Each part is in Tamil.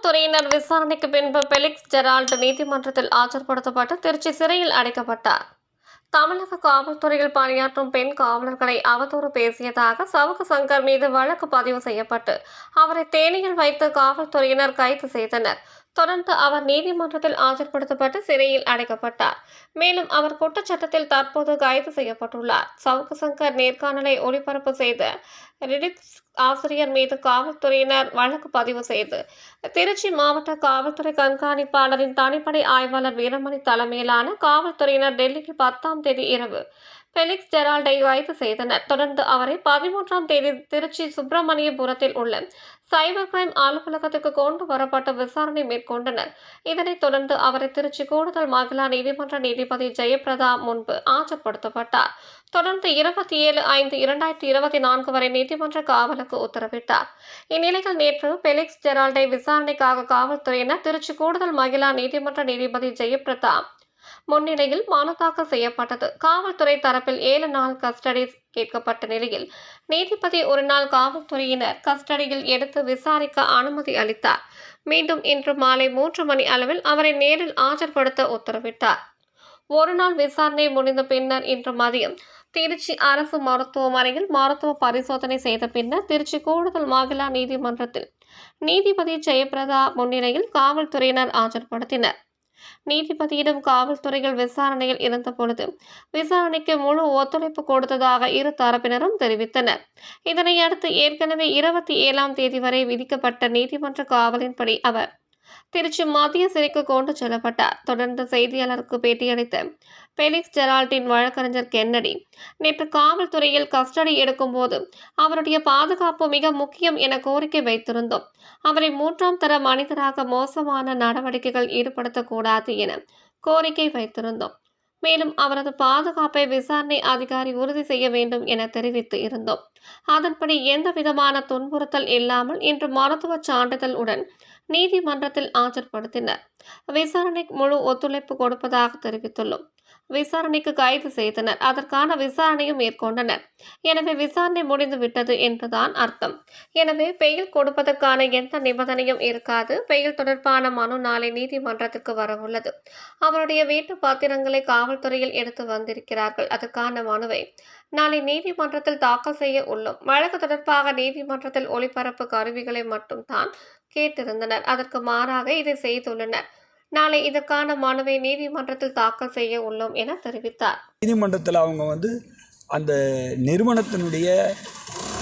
காவல்துறையினர் விசாரணைக்கு பின்பு பெலிக்ஸ் ஜெரால்ட் நீதிமன்றத்தில் ஆஜர்படுத்தப்பட்டு திருச்சி சிறையில் அடைக்கப்பட்டார். தமிழக காவல்துறையில் பணியாற்றும் பெண் காவலர்களை அவதூறு பேசியதாக சவுக்கு சங்கர் மீது வழக்கு பதிவு செய்யப்பட்டு அவரை தேனியில் வைத்து காவல்துறையினர் கைது செய்தனர். தொடர்ந்து அவர் நீதிமன்றத்தில் ஆஜர்படுத்தப்பட்டு சிறையில் அடைக்கப்பட்டார். மேலும் அவர் குற்றச்சட்டத்தில் தற்போது கைது செய்யப்பட்டுள்ளார். சவுக்கு சங்கர் நேர்காணலை ஒளிபரப்பு செய்த ரிடிக்ஸ் ஆசிரியர் மீது காவல்துறையினர் வழக்கு பதிவு செய்து திருச்சி மாவட்ட காவல்துறை கண்காணிப்பாளரின் தனிப்படை ஆய்வாளர் வீரமணி தலைமையிலான காவல்துறையினர் டெல்லிக்கு பத்தாம் தேதி இரவு பெலிக்ஸ் ஜெரால்டை கைது செய்தனர். தொடர்ந்து அவரை பதிமூன்றாம் தேதி திருச்சி சுப்பிரமணியபுரத்தில் உள்ள சைபர் கிரைம் அலுவலகத்துக்கு கொண்டு வரப்பட்ட விசாரணை மேற்கொண்டனர். இதனைத் தொடர்ந்து அவரை திருச்சி கூடுதல் மகிழா நீதிமன்ற நீதிபதி ஜெயபிரதா முன்பு ஆஜர்படுத்தப்பட்டார். தொடர்ந்து இருபத்தி ஏழு ஐந்து இரண்டாயிரத்தி இருபத்தி நான்கு வரை நீதிமன்ற காவலுக்கு உத்தரவிட்டார். இந்நிலையில் நேற்று பெலிக்ஸ் ஜெரால்டை விசாரணைக்காக காவல்துறையினர் திருச்சி கூடுதல் மகிழா நீதிமன்ற நீதிபதி ஜெயபிரதா முன்னிலையில் மனு தாக்கல் செய்யப்பட்டது. காவல்துறை தரப்பில் ஏழு நாள் கஸ்டடி கேட்கப்பட்ட நிலையில் நீதிபதி ஒரு நாள் காவல்துறையினர் கஸ்டடியில் எடுத்து விசாரிக்க அனுமதி அளித்தார். மீண்டும் இன்று மாலை மூன்று மணி அளவில் அவரை நேரில் ஆஜர்படுத்த உத்தரவிட்டார். ஒரு நாள் விசாரணை முடிந்த பின்னர் இன்று மதியம் திருச்சி அரசு மருத்துவமனையில் மருத்துவ பரிசோதனை செய்த பின்னர் திருச்சி கூடுதல் மகிழா நீதிமன்றத்தில் நீதிபதி ஜெயபிரதா முன்னிலையில் காவல்துறையினர் ஆஜர்படுத்தினர். நீதிபதியிடம் காவல்துறையில் விசாரணையில் இருந்தபொழுது விசாரணைக்கு முழு ஒத்துழைப்பு கொடுத்ததாக இரு தரப்பினரும் தெரிவித்தனர். இதனையடுத்து ஏற்கனவே இருபத்தி ஏழாம் தேதி வரை விதிக்கப்பட்ட நீதிமன்ற காவலின்படி அவர் திருச்சி மத்திய சிறைக்கு கொண்டு செல்லப்பட்டார். தொடர்ந்து செய்தியாளருக்கு பேட்டியளித்த பெலிக்ஸ் ஜெரால்டின் வழக்கறிஞர் கென்னடி நேற்று காவல்துறையில் கஸ்டடி எடுக்கும்போது அவருடைய பாதுகாப்பு மிக முக்கியம் என கோரிக்கை வைத்திருந்தோம். அவரை மூன்றாம் தர மனிதராக மோசமான நடவடிக்கைகள் ஈடுபடுத்தக்கூடாது என கோரிக்கை வைத்திருந்தோம். மேலும் அவரது பாதுகாப்பை விசாரணை அதிகாரி உறுதி செய்ய வேண்டும் என தெரிவித்து இருந்தோம். அதன்படி எந்த விதமான துன்புறுத்தல் இல்லாமல் இன்று மருத்துவ சான்றிதழ் உடன் நீதிமன்றத்தில் ஆஜர்படுத்தினர். விசாரணைக்கு முழு ஒத்துழைப்பு கொடுப்பதாக தெரிவித்துள்ளோம். விசாரணைக்கு கைது செய்தனர். அதற்கான விசாரணையும் மேற்கொண்டனர். எனவே விசாரணை முடிந்து விட்டது என்றுதான் அர்த்தம். எனவே பெயில் கொடுப்பதற்கான எந்த நிபந்தனையும் இருக்காது. பெயில் தொடர்பான மனு நாளை நீதிமன்றத்துக்கு வரவுள்ளது. அவருடைய வீட்டு பத்திரங்களை காவல்துறையில் எடுத்து வந்திருக்கிறார்கள். அதற்கான மனுவை நாளை நீதிமன்றத்தில் தாக்கல் செய்ய உள்ளோம். வழக்கு தொடர்பாக நீதிமன்றத்தில் ஒளிபரப்பு கருவிகளை மட்டும் தான் கேட்டிருந்தனர். அதற்கு மாறாக இதை செய்துள்ளனர். நாளை இதற்கான மனுவை நீதிமன்றத்தில் தாக்கல் செய்ய உள்ளோம் என தெரிவித்தார். நீதிமன்றத்தில் அவங்க வந்து அந்த நிறுவனத்தினுடைய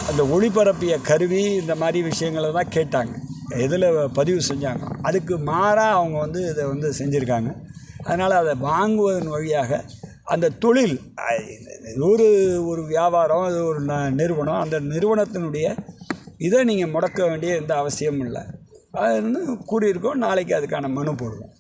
அந்த ஒளிபரப்பிய கருவி இந்த மாதிரி விஷயங்களை தான் கேட்டாங்க. எதில் பதிவு செஞ்சாங்க. அதுக்கு மாறாக அவங்க வந்து இதை வந்து செஞ்சுருக்காங்க. அதனால் அதை வாங்குவதன் வழியாக அந்த தொழில் ஒரு ஒரு வியாபாரம் இது ஒரு ந- நிறுவனம் அந்த நிறுவனத்தினுடைய இதை நீங்கள் முடக்க வேண்டிய எந்த அவசியமும் இல்லை. அது வந்து கூறியிருக்கோம் நாளைக்கு அதுக்கான மனு போடுவோம்.